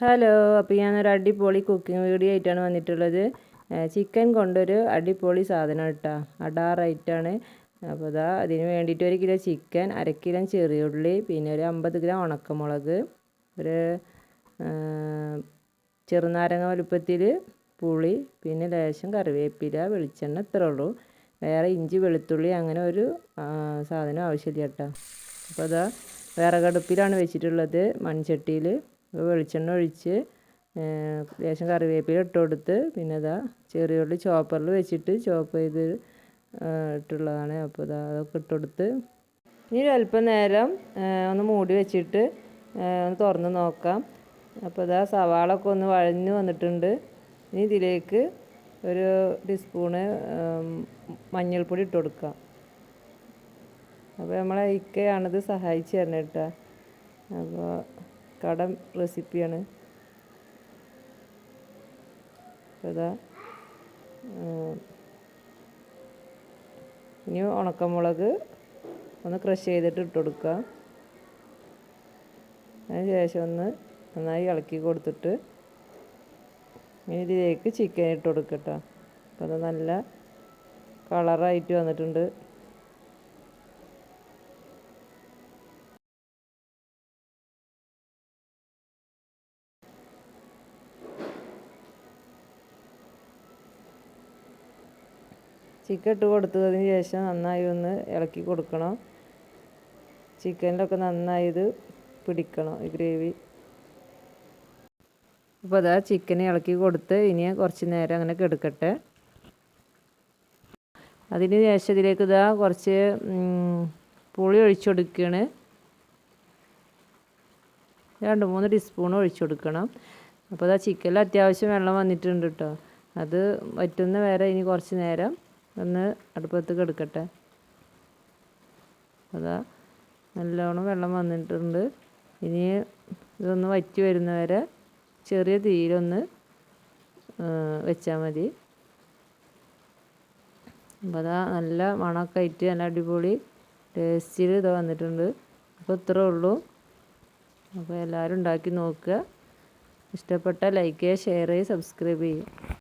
Hello അപ്പോൾ ഞാനൊരു അടിപൊളി കുക്കിംഗ് വീഡിയോ ആയിട്ടാണ് വന്നിട്ടുള്ളത്. ചിക്കൻ കൊണ്ടൊരു അടിപൊളി സാധനം കേട്ടോ. അടാറായിട്ടാണ്. അപ്പോൾ ഇതാ അതിന് വേണ്ടിയിട്ട് ഒരു കിലോ ചിക്കൻ അര കിലോ ചെറിയുള്ളി പിന്നെ ഒരു അമ്പത് ഗ്രാം ഉണക്കമുളക് ഒരു ചെറുനാരങ്ങ വലുപ്പത്തിൽ പുളി പിന്നെ ലേശം കറിവേപ്പില വെളിച്ചെണ്ണ ഇത്രേ ഉള്ളൂ. വേറെ ഇഞ്ചി വെളുത്തുള്ളി അങ്ങനെ ഒരു സാധനം ആവശ്യമില്ല കേട്ടോ. അപ്പോൾ അതാ വിറകടുപ്പിലാണ് വെച്ചിട്ടുള്ളത് മൺചട്ടിയിൽ വെളിച്ചെണ്ണ ഒഴിച്ച് ലേശം കറിവേപ്പില ഇട്ട് കൊടുത്ത് പിന്നെ ഇതാ ചെറിയ ഉള്ളി ചോപ്പറിൽ വെച്ചിട്ട് ചോപ്പ് ചെയ്ത് ഇട്ടുള്ളതാണ്. അപ്പോൾ ഇതാ അതൊക്കെ ഇട്ട് കൊടുത്ത് ഇനി അല്പം നേരം ഒന്ന് മൂടി വെച്ചിട്ട് ഒന്ന് തുറന്ന് നോക്കാം. അപ്പോൾ ഇതാ സവാളൊക്കെ ഒന്ന് വഴഞ്ഞ് വന്നിട്ടുണ്ട്. ഇനി ഇതിലേക്ക് ഒരു ടീസ്പൂണ് മഞ്ഞൾപ്പൊടി ഇട്ട് കൊടുക്കാം. അപ്പോൾ നമ്മളെ ഇക്കയാണിത് സഹായിച്ചു തരണം കേട്ടോ അപ്പോൾ കടം റെസിപ്പിയാണ്. അതാ ഇനി ഉണക്കമുളക് ഒന്ന് ക്രഷ് ചെയ്തിട്ട് ഇട്ട് കൊടുക്കുക. അതിന് ശേഷം ഒന്ന് നന്നായി ഇളക്കി കൊടുത്തിട്ട് ഇനി ഇതിലേക്ക് ചിക്കൻ ഇട്ട് കൊടുക്കട്ടോ അപ്പോൾ അത് നല്ല കളറായിട്ട് വന്നിട്ടുണ്ട്. ചിക്കൻ ഇട്ട് കൊടുത്തതിന് ശേഷം നന്നായി ഒന്ന് ഇളക്കി കൊടുക്കണം. ചിക്കനിലൊക്കെ നന്നായി ഇത് പിടിക്കണം ഈ ഗ്രേവി. അപ്പോൾ അതാ ചിക്കൻ ഇളക്കി കൊടുത്ത് ഇനി കുറച്ച് നേരം അങ്ങനെ കെടുക്കട്ടെ. അതിന് ശേഷം ഇതിലേക്ക് ഇതാ കുറച്ച് പുളി ഒഴിച്ചു കൊടുക്കുകയാണ് രണ്ട് മൂന്ന് ടീസ്പൂൺ ഒഴിച്ചു കൊടുക്കണം. അപ്പോൾ അതാ ചിക്കനിൽ അത്യാവശ്യം വെള്ളം വന്നിട്ടുണ്ട് കേട്ടോ അത് വറ്റുന്ന വരെ ഇനി കുറച്ച് നേരം ഒന്ന് അടുപ്പത്ത് കെടുക്കട്ടെ. അതാ നല്ലോണം വെള്ളം വന്നിട്ടുണ്ട്. ഇനി ഇതൊന്ന് വറ്റി വരുന്നവരെ ചെറിയ തീയിലൊന്ന് വെച്ചാൽ മതി. അപ്പോൾ അതാ നല്ല മണമൊക്കെ ആയിട്ട് നല്ല അടിപൊളി ടേസ്റ്റിൽ ഇത് വന്നിട്ടുണ്ട്. അപ്പോൾ ഇത്രേ ഉള്ളൂ. അപ്പോൾ എല്ലാവരും ഉണ്ടാക്കി നോക്കുക. ഇഷ്ടപ്പെട്ട ലൈക്ക് ചെയ്യുക ഷെയർ ചെയ്യുക സബ്സ്ക്രൈബ് ചെയ്യുക.